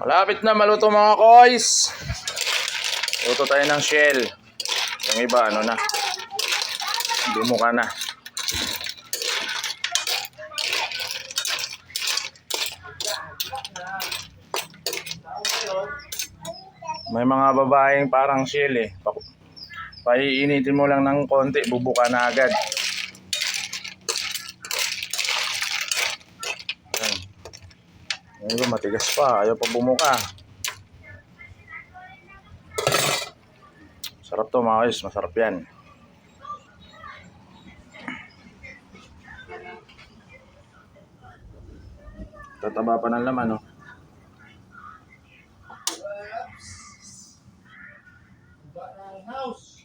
Malapit na maluto mga koys. Luto tayo ng shell. Yung iba ano na. Dumuka na. May mga babaeng parang shell eh. Pa- Paiinitin mo lang ng konti, bubuka na agad. Iba matigas pa, ayaw pa bumuka. Sarap to mga guys, masarap yan. Tataba pa ng laman, no? House.